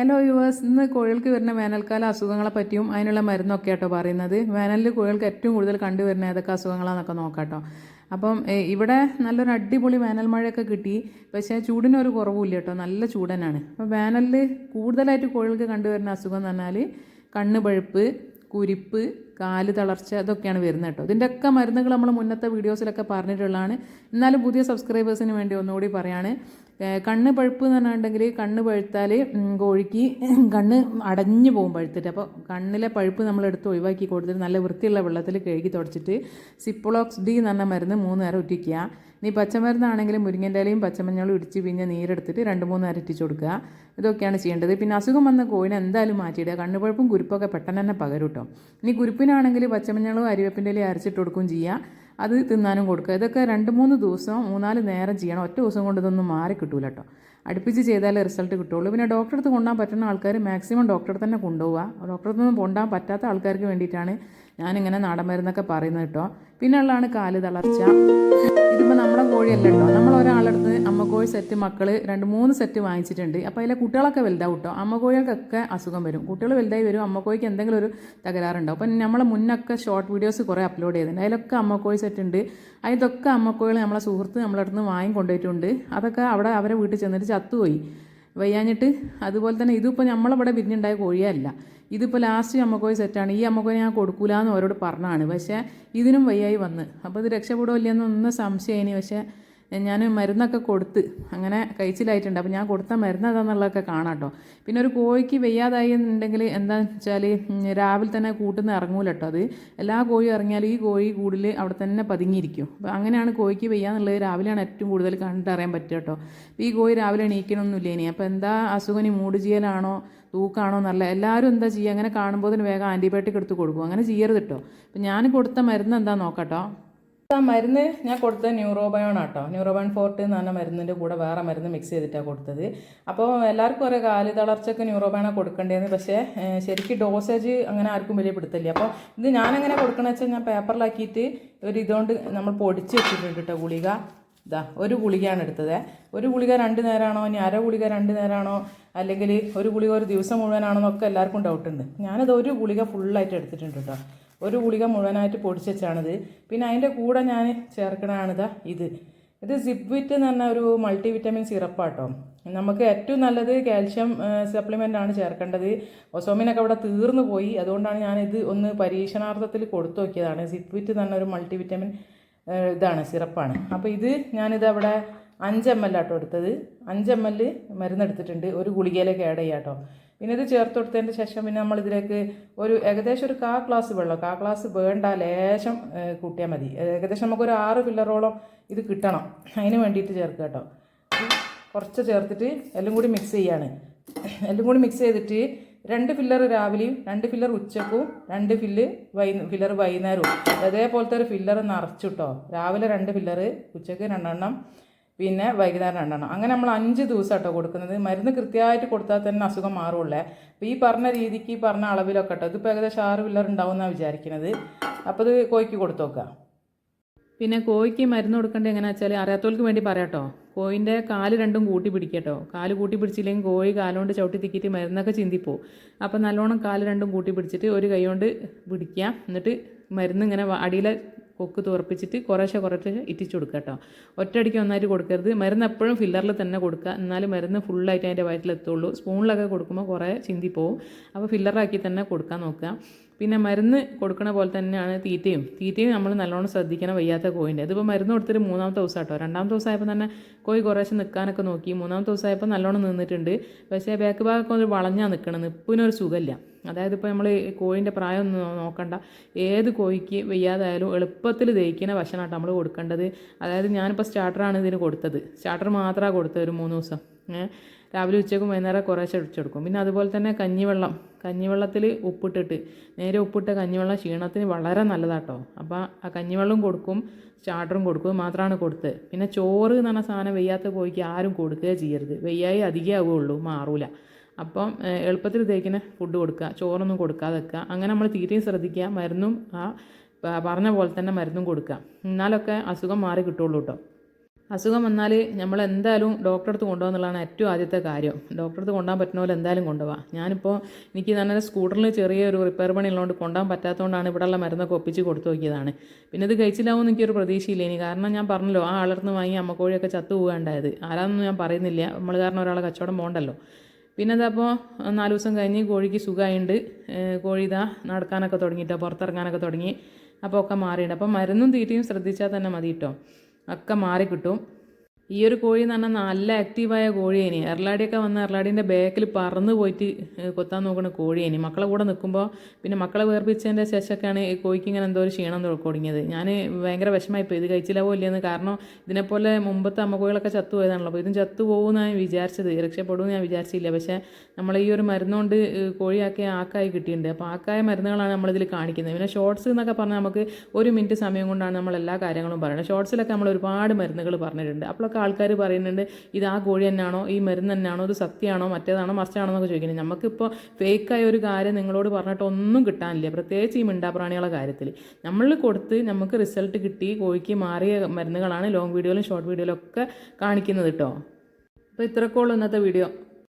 Hello yours ഇന്ന് കോഴികൾക്ക് വരുന്ന വേനൽക്കാല അസുഖങ്ങളെ പറ്റിയും അതിനുള്ള മരുന്നൊക്കെ ആട്ടോ പറയുന്നത്. വേനലിൽ കോഴികൾക്ക് ഏറ്റവും കൂടുതൽ കണ്ടുവരുന്ന ഏതൊക്കെ അസുഖങ്ങളാണെന്നൊക്കെ നോക്കാട്ടോ. അപ്പം ഇവിടെ നല്ലൊരു അടിപൊളി വേനൽ മഴയൊക്കെ കിട്ടി. പക്ഷേ ചൂടിനൊരു കുറവുമില്ല കേട്ടോ നല്ല ചൂടനാണ്. അപ്പോൾ വേനലിൽ കൂടുതലായിട്ട് കോഴികൾക്ക് കണ്ടുവരുന്ന അസുഖം എന്ന് പറഞ്ഞാൽ കണ്ണ് പഴുപ്പ് കുരിപ്പ് കാൽ തളർച്ച ഇതൊക്കെയാണ് വരുന്നത് കേട്ടോ ഇതിന്റെയൊക്കെ മരുന്നുകൾ നമ്മൾ മുന്നത്തെ വീഡിയോസിലൊക്കെ പറഞ്ഞിട്ടുള്ളതാണ്. എന്നാലും പുതിയ സബ്സ്ക്രൈബേഴ്സിന് വേണ്ടി ഒന്നുകൂടി പറയാണ്. കണ്ണ് പഴുപ്പ് എന്ന് പറഞ്ഞിട്ടുണ്ടെങ്കിൽ കണ്ണ് പഴുത്താൽ കോഴിക്ക് കണ്ണ് അടഞ്ഞു പോകും പഴുത്തിട്ട്. അപ്പോൾ കണ്ണിലെ പഴുപ്പ് നമ്മൾ എടുത്ത് ഒഴിവാക്കി കൊടുത്തിട്ട് നല്ല വൃത്തിയുള്ള വെള്ളത്തിൽ കഴുകി തുടച്ചിട്ട് സിപ്പോളോക്സ് ഡി എന്ന് പറഞ്ഞ മരുന്ന് മൂന്ന് നേരം ഉറ്റിക്കുക. ഇനി പച്ചമരുന്നാണെങ്കിൽ മുരിങ്ങന്റെ ഇലയും പച്ചമഞ്ഞളും ഇടിച്ച് പിന്നെ നീരെടുത്തിട്ട് രണ്ട് മൂന്ന് നേരം ഇറ്റിച്ച് കൊടുക്കുക. ഇതൊക്കെയാണ് ചെയ്യേണ്ടത്. പിന്നെ അസുഖം വന്ന കോഴിനെ എന്തായാലും മാറ്റിയിടുക. കണ്ണുപഴുപ്പും കുരുപ്പൊക്കെ പെട്ടെന്ന് തന്നെ പകരും കേട്ടോ ഇനി കുരുപ്പിനാണെങ്കിൽ പച്ചമഞ്ഞളും അരിവേപ്പിന്റെ ഇലയും അരച്ചിട്ട് കൊടുക്കുകയും ചെയ്യുക അത് തിന്നാനും കൊടുക്കുക. ഇതൊക്കെ രണ്ട് മൂന്ന് ദിവസം മൂന്നാൽ നേരം ചെയ്യണം. ഒറ്റ ദിവസം കൊണ്ട് ഇതൊന്നും മാറി കിട്ടൂല കേട്ടോ അടുപ്പിച്ച് ചെയ്താലേ റിസൾട്ട് കിട്ടുള്ളൂ. പിന്നെ ഡോക്ടറെ അടുത്ത് കൊണ്ടുപോകാൻ പറ്റുന്ന ആൾക്കാർ മാക്സിമം ഡോക്ടറെ തന്നെ കൊണ്ടുപോവുക. ഡോക്ടറെ അടുത്തൊന്നും കൊണ്ടുപോകാൻ പറ്റാത്ത ആൾക്കാർക്ക് വേണ്ടിയിട്ടാണ് ഞാനിങ്ങനെ നാടൻ മരുന്നൊക്കെ പറയുന്നത് കേട്ടോ പിന്നെ ഉള്ളതാണ് കാൽ തളർച്ച. ഇതിപ്പോൾ നമ്മുടെ കോഴിയല്ല കേട്ടോ നമ്മൾ കോഴി സെറ്റ് മക്കൾ രണ്ട് മൂന്ന് സെറ്റ് വാങ്ങിച്ചിട്ടുണ്ട്. അപ്പോൾ അതിലെ കുട്ടികളൊക്കെ വലുതാവും കേട്ടോ അമ്മ കോഴികൾക്കൊക്കെ അസുഖം വരും. കുട്ടികൾ വലുതായി വരും അമ്മ കോഴിക്ക് എന്തെങ്കിലും ഒരു തകരാറുണ്ടാവും. അപ്പം നമ്മൾ മുന്നൊക്കെ ഷോർട്ട് വീഡിയോസ് കുറേ അപ്ലോഡ് ചെയ്തിട്ടുണ്ട്. അതിലൊക്കെ അമ്മ കോഴി സെറ്റ് ഉണ്ട്. അതിലൊക്കെ അമ്മ കോഴികൾ നമ്മളെ സുഹൃത്ത് നമ്മളെ അടുത്ത് നിന്ന് വാങ്ങി കൊണ്ടുപോയിട്ടുണ്ട്. അതൊക്കെ അവിടെ അവരെ വീട്ടിൽ ചെന്നിട്ട് ചത്തുപോയി. വയ്യാഞ്ഞിട്ട് അതുപോലെ തന്നെ ഇതിപ്പോൾ നമ്മളിവിടെ വിരിഞ്ഞുണ്ടായ കോഴിയല്ല. ഇതിപ്പോൾ ലാസ്റ്റ് അമ്മക്കോഴി സെറ്റാണ് ഈ അമ്മക്കോഴി ഞാൻ കൊടുക്കൂല എന്ന് അവരോട് പറഞ്ഞാണ് പക്ഷേ ഇതിനും വയ്യായി വന്ന്. അപ്പോൾ ഇത് രക്ഷപ്പെടുമോ എന്നൊന്നും സംശയമായി. പക്ഷേ ഞാൻ മരുന്നൊക്കെ കൊടുത്ത് അങ്ങനെ കഴിച്ചിലായിട്ടുണ്ട്. അപ്പോൾ ഞാൻ കൊടുത്ത മരുന്ന് അതെന്നുള്ളതൊക്കെ കാണാം കേട്ടോ പിന്നെ ഒരു കോഴിക്ക് വയ്യാതായി എന്നുണ്ടെങ്കിൽ എന്താണെന്ന് വെച്ചാൽ രാവിലെ തന്നെ കൂട്ടുന്ന ഇറങ്ങൂല കേട്ടോ അത്. എല്ലാ കോഴിയും ഇറങ്ങിയാലും ഈ കോഴി കൂടുതൽ അവിടെ തന്നെ പതുങ്ങിയിരിക്കും. അപ്പോൾ അങ്ങനെയാണ് കോഴിക്ക് വയ്യാന്നുള്ളത് രാവിലെയാണ് ഏറ്റവും കൂടുതൽ കണ്ടറിയാൻ പറ്റുക കേട്ടോ അപ്പോൾ ഈ കോഴി രാവിലെ എണീക്കണമൊന്നുമില്ല ഇനി. അപ്പോൾ എന്താ അസുഖം ഇനി മൂട് ചെയ്യലാണോ തൂക്കാണോ എന്നല്ല. എല്ലാവരും എന്താ ചെയ്യുക? അങ്ങനെ കാണുമ്പോൾ തന്നെ വേഗം ആന്റിബയോട്ടിക് എടുത്ത് കൊടുക്കും. അങ്ങനെ ചെയ്യരുത് കേട്ടോ അപ്പോൾ ഞാൻ കൊടുത്ത മരുന്ന് എന്താ നോക്കട്ടോ ആ മരുന്ന് ഞാൻ കൊടുത്തത് ന്യൂറോബയോൺ ആട്ടോ ന്യൂറോബയോൺ ഫോർട്ട് എന്ന് പറഞ്ഞ മരുന്നിന്റെ കൂടെ വേറെ മരുന്ന് മിക്സ് ചെയ്തിട്ടാണ് കൊടുത്തത്. അപ്പോൾ എല്ലാവർക്കും ഒരേ കാലി തളർച്ചയ്ക്ക് ന്യൂറോബയോണാണ് കൊടുക്കേണ്ടതെന്ന് പക്ഷേ ശരിക്കും ഡോസേജ് അങ്ങനെ ആർക്കും വലിയ പിടുത്തില്ല അപ്പോൾ ഇത് ഞാനെങ്ങനെ കൊടുക്കണമെന്ന് വെച്ചാൽ ഞാൻ പേപ്പറിലാക്കിയിട്ട് ഒരു ഇതുകൊണ്ട് നമ്മൾ പൊടിച്ച് വെച്ചിട്ടുണ്ട് കേട്ടോ ഗുളിക. ഇതാ ഒരു ഗുളികയാണ് എടുത്തത്. ഒരു ഗുളിക രണ്ട് നേരമാണോ ഇനി അര ഗുളിക രണ്ട് നേരമാണോ അല്ലെങ്കിൽ ഒരു ഗുളിക ഒരു ദിവസം മുഴുവനാണോ എന്നൊക്കെ എല്ലാവർക്കും ഡൗട്ടുണ്ട് ഞാനത് ഒരു ഗുളിക ഫുള്ളായിട്ട് എടുത്തിട്ടുണ്ട് കേട്ടോ ഒരു ഗുളിക മുഴുവനായിട്ട് പൊടിച്ച് വെച്ചാണിത് പിന്നെ അതിന്റെ കൂടെ ഞാൻ ചേർക്കണതാണിതാ ഇത് ഇത്. സിബ്വിറ്റ് എന്ന് പറഞ്ഞ ഒരു മൾട്ടി വിറ്റമിൻ സിറപ്പാട്ടോ. നമുക്ക് ഏറ്റവും നല്ലത് കാൽഷ്യം സപ്ലിമെന്റ് ആണ് ചേർക്കേണ്ടത്. ഒസോമിനൊക്കെ അവിടെ തീർന്നു പോയി. അതുകൊണ്ടാണ് ഞാനിത് ഒന്ന് പരീക്ഷണാർത്ഥത്തിൽ കൊടുത്തു നോക്കിയതാണ്. സിബ്വിറ്റ് എന്ന് പറഞ്ഞ ഒരു മൾട്ടി വിറ്റമിൻ ഇതാണ് സിറപ്പാണ്. അപ്പോൾ ഇത് ഞാനിത് അവിടെ അഞ്ച് എം എൽ ആട്ടോ എടുത്തത്. അഞ്ച് എം എൽ മരുന്നെടുത്തിട്ടുണ്ട്. ഒരു ഗുളികയിലേക്ക് ആഡ് ചെയ്യാം കേട്ടോ പിന്നെ ഇത് ചേർത്ത് കൊടുത്തതിന് ശേഷം പിന്നെ നമ്മൾ ഇതിലേക്ക് ഒരു ഏകദേശം ഒരു കാ ക്ലാസ് വെള്ളം കാ ക്ലാസ് വേണ്ട ലേശം കൂട്ടിയാൽ മതി. ഏകദേശം നമുക്കൊരു ആറ് ഫില്ലറോളം ഇത് കിട്ടണം. അതിന് വേണ്ടിയിട്ട് ചേർക്കുക കേട്ടോ. കുറച്ച് ചേർത്തിട്ട് എല്ലാം കൂടി മിക്സ് ചെയ്യാണ്. എല്ലാം കൂടി മിക്സ് ചെയ്തിട്ട് രണ്ട് ഫില്ലർ രാവിലെയും രണ്ട് ഫില്ലർ ഉച്ചക്കും രണ്ട് ഫില്ല് വൈ ഫില്ലർ വൈകുന്നേരവും. അതേപോലത്തെ ഒരു ഫില്ലർ നിറച്ചിട്ടോ രാവിലെ രണ്ട് ഫില്ലർ ഉച്ചയ്ക്ക് രണ്ടെണ്ണം പിന്നെ വൈകുന്നേരം രണ്ടെണ്ണം. അങ്ങനെ നമ്മൾ അഞ്ച് ദിവസം കേട്ടോ കൊടുക്കുന്നത്. മരുന്ന് കൃത്യമായിട്ട് കൊടുത്താൽ തന്നെ അസുഖം മാറുള്ളേ. അപ്പോൾ ഈ പറഞ്ഞ രീതിക്ക് ഈ പറഞ്ഞ അളവിലൊക്കെ കേട്ടോ ഇതിപ്പോൾ ഏകദേശം ആറ് പില്ലർ ഉണ്ടാവും എന്നാണ് വിചാരിക്കുന്നത് അപ്പോൾ ഇത് കോഴിക്ക് കൊടുത്തു പിന്നെ കോഴിക്ക് മരുന്ന് കൊടുക്കേണ്ടത് എങ്ങനെയാ വെച്ചാൽ അറിയാത്തവർക്ക് വേണ്ടി പറയാട്ടോ. കോഴിന്റെ കാൽ രണ്ടും കൂട്ടി പിടിക്കട്ടോ. കാൽ കൂട്ടി പിടിച്ചില്ലെങ്കിൽ കോഴി കാലുകൊണ്ട് ചവിട്ടി തിക്കിയിട്ട് മരുന്നൊക്കെ ചിന്തിപ്പോവും അപ്പോൾ നല്ലോണം കാൽ രണ്ടും കൂട്ടി പിടിച്ചിട്ട് ഒരു കൈ കൊണ്ട് പിടിക്കുക. എന്നിട്ട് മരുന്ന് ഇങ്ങനെ അടിയിലെ കൊക്ക് തുറപ്പിച്ചിട്ട് കുറേശ്ശെ കുറച്ച് ഇറ്റിച്ച് കൊടുക്കുക കേട്ടോ. ഒറ്റയടിക്ക് ഒന്നായിട്ട് കൊടുക്കരുത്. മരുന്ന് എപ്പോഴും ഫില്ലറിൽ തന്നെ കൊടുക്കുക. എന്നാലും മരുന്ന് ഫുള്ളായിട്ട് അതിന്റെ വയറ്റിലെത്തുള്ളൂ. സ്പൂണിലൊക്കെ കൊടുക്കുമ്പോൾ കുറേ ചിന്തിപ്പോവും. അപ്പോൾ ഫില്ലറാക്കി തന്നെ കൊടുക്കാൻ നോക്കുക. പിന്നെ മരുന്ന് കൊടുക്കണ പോലെ തന്നെയാണ് തീറ്റയും. തീറ്റയും നമ്മൾ നല്ലോണം ശ്രദ്ധിക്കണം വയ്യാത്ത കോഴിന്റെ ഇതിപ്പോൾ മരുന്ന് കൊടുത്തിട്ട് മൂന്നാമത്തെ ദിവസം കേട്ടോ രണ്ടാമത്തെ ദിവസമായപ്പോൾ തന്നെ കോഴി കുറേശ്ശെ നിൽക്കാനൊക്കെ നോക്കി. മൂന്നാമത്തെ ദിവസമായപ്പോൾ നല്ലോണം നിന്നിട്ടുണ്ട്. പക്ഷേ ബാക്ക് ഭാഗമൊക്കെ ഒരു വളഞ്ഞാൽ നിൽക്കണം നിപ്പിനൊരു സുഖമില്ല. അതായത് ഇപ്പോൾ നമ്മൾ കോഴിന്റെ പ്രായം ഒന്നും നോക്കണ്ട. ഏത് കോഴിക്ക് വയ്യാതായാലും എളുപ്പത്തിൽ ദഹിക്കുന്ന ഭക്ഷണമാട്ടോ നമ്മൾ കൊടുക്കേണ്ടത്. അതായത് ഞാനിപ്പോൾ സ്റ്റാർട്ടറാണ് ഇതിന് കൊടുത്തത്. സ്റ്റാർട്ടർ മാത്രമാണ് കൊടുത്തത് ഒരു മൂന്ന് ദിവസം. രാവിലെ ഉച്ചയ്ക്കും വൈകുന്നേരം കുറേശ്ശെ ഒഴിച്ചെടുക്കും പിന്നെ അതുപോലെ തന്നെ കഞ്ഞിവെള്ളം. കഞ്ഞിവെള്ളത്തിൽ ഉപ്പിട്ടിട്ട് നേരെ ഉപ്പിട്ട കഞ്ഞിവെള്ളം ക്ഷീണത്തിന് വളരെ നല്ലതാട്ടോ. അപ്പോൾ ആ കഞ്ഞിവെള്ളം കൊടുക്കും സ്റ്റാർട്ടറും കൊടുക്കും മാത്രമാണ് കൊടുത്തത് പിന്നെ ചോറ് എന്ന് പറഞ്ഞ സാധനം വെയ്യാത്ത കോഴിക്ക് ആരും കൊടുക്കുകയോ ചെയ്യരുത്. വെയ്യായി അധികം ആവുകയുള്ളൂ മാറൂല. അപ്പം എളുപ്പത്തിൽ തേക്കിന് ഫുഡ് കൊടുക്കുക ചോറൊന്നും കൊടുക്കാതെ വെക്കുക അങ്ങനെ നമ്മൾ തീറ്റയും ശ്രദ്ധിക്കുക മരുന്നും ആ പറഞ്ഞ പോലെ തന്നെ മരുന്നും കൊടുക്കുക എന്നാലൊക്കെ അസുഖം മാറി കിട്ടുള്ളൂ കേട്ടോ അസുഖം വന്നാൽ നമ്മൾ എന്തായാലും ഡോക്ടറെ അടുത്ത് കൊണ്ടുപോകാന്നുള്ളതാണ് ഏറ്റവും ആദ്യത്തെ കാര്യം. ഡോക്ടറെ അടുത്ത് കൊണ്ടുപോകാൻ പറ്റുന്ന പോലെ എന്തായാലും കൊണ്ടുപോകാം. ഞാനിപ്പോൾ എനിക്ക് തന്നെ സ്കൂട്ടറിൽ ചെറിയൊരു റിപ്പയർ പണി ഉള്ളതുകൊണ്ട് കൊണ്ടുപോകാൻ പറ്റാത്തതുകൊണ്ടാണ് ഇവിടെയുള്ള മരുന്നൊക്കെ ഒപ്പിച്ച് കൊടുത്തു നോക്കിയതാണ്. പിന്നെ ഇത് കഴിച്ചില്ലാവും എനിക്കൊരു പ്രതീക്ഷയില്ല ഇനി. കാരണം ഞാൻ പറഞ്ഞല്ലോ ആ ആളർന്ന് വാങ്ങി അമ്മക്കോഴിയൊക്കെ ചത്തു പോകാണ്ടായത് ആരാന്നൊന്നും ഞാൻ പറയുന്നില്ല. നമ്മൾ കാരണം ഒരാളെ കച്ചവടം പോകണ്ടല്ലോ. പിന്നെ ഇതപ്പോൾ നാല് ദിവസം കഴിഞ്ഞ് കോഴിക്ക് സുഖമായിട്ടുണ്ട് കോഴി ഇതാ നടക്കാനൊക്കെ തുടങ്ങിയിട്ടോ പുറത്തിറങ്ങാനൊക്കെ തുടങ്ങി. അപ്പോൾ ഒക്കെ മാറിയിട്ടുണ്ട് അപ്പോൾ മരുന്നും തീറ്റയും ശ്രദ്ധിച്ചാൽ തന്നെ മതി കേട്ടോ ഒക്കെ മാറി കിട്ടും. ഈ ഒരു കോഴി എന്ന് പറഞ്ഞാൽ നല്ല ആക്റ്റീവായ കോഴിയേനി. എർലാടിയൊക്കെ വന്ന് എർലാടീന്റെ ബാക്കിൽ പറന്ന് പോയിട്ട് കൊത്താൻ നോക്കുന്ന കോഴിയേനി. മക്കളെ കൂടെ നിൽക്കുമ്പോൾ പിന്നെ മക്കളെ വേർപ്പിച്ചതിന്റെ ശേഷമൊക്കെയാണ് ഈ കോഴിക്ക് ഇങ്ങനെ എന്തോ ഒരു ക്ഷീണം തുടങ്ങിയത് ഞാൻ ഭയങ്കര വിഷമമായിപ്പോയി ഇത് കഴിച്ചില്ലാവോ ഇല്ലയെന്ന് കാരണം ഇതിനെപ്പോലെ മുമ്പത്തെ അമ്മക്കോഴികളൊക്കെ ചത്തു പോയതാണല്ലോ. അപ്പോൾ ഇതും ചത്തു പോകുമെന്ന് ഞാൻ വിചാരിച്ചത്. രക്ഷപ്പെടുമെന്ന് ഞാൻ വിചാരിച്ചില്ല. പക്ഷേ നമ്മൾ ഈ ഒരു മരുന്നുകൊണ്ട് കോഴിയാക്കിയ ആക്കായി കിട്ടിയിട്ടുണ്ട്. അപ്പോൾ ആക്കായ മരുന്നുകളാണ് നമ്മളിതിൽ കാണിക്കുന്നത്. പിന്നെ ഷോർട്സ് എന്നൊക്കെ പറഞ്ഞാൽ നമുക്ക് ഒരു മിനിറ്റ് സമയം കൊണ്ടാണ് നമ്മൾ എല്ലാ കാര്യങ്ങളും പറയുന്നത്. ഷോർട്സിലൊക്കെ നമ്മൾ ഒരുപാട് മരുന്നുകൾ പറഞ്ഞിട്ടുണ്ട്. അപ്പോഴൊക്കെ ആൾക്കാർ പറയുന്നുണ്ട് ഇത് ആ കോഴി തന്നെയാണോ? ഈ മരുന്ന് തന്നെയാണോ? ഇത് സത്യമാണോ മറ്റേതാണോ? മറിച്ചാണോ എന്നൊക്കെ ചോദിക്കുന്നത് നമുക്കിപ്പോൾ ഫേക്കായ ഒരു കാര്യം നിങ്ങളോട് പറഞ്ഞിട്ട് ഒന്നും കിട്ടാനില്ല. പ്രത്യേകിച്ച് ഈ മിണ്ടാപ്രാണികളുടെ കാര്യത്തിൽ നമ്മൾ കൊടുത്ത് നമുക്ക് റിസൾട്ട് കിട്ടി കോഴിക്ക് മാറിയ മരുന്നുകളാണ് ലോങ് വീഡിയോയിലും ഷോർട്ട് വീഡിയോയിലും ഒക്കെ കാണിക്കുന്നത് കേട്ടോ അപ്പോൾ ഇത്രക്കുള്ളൂ ഇന്നത്തെ വീഡിയോ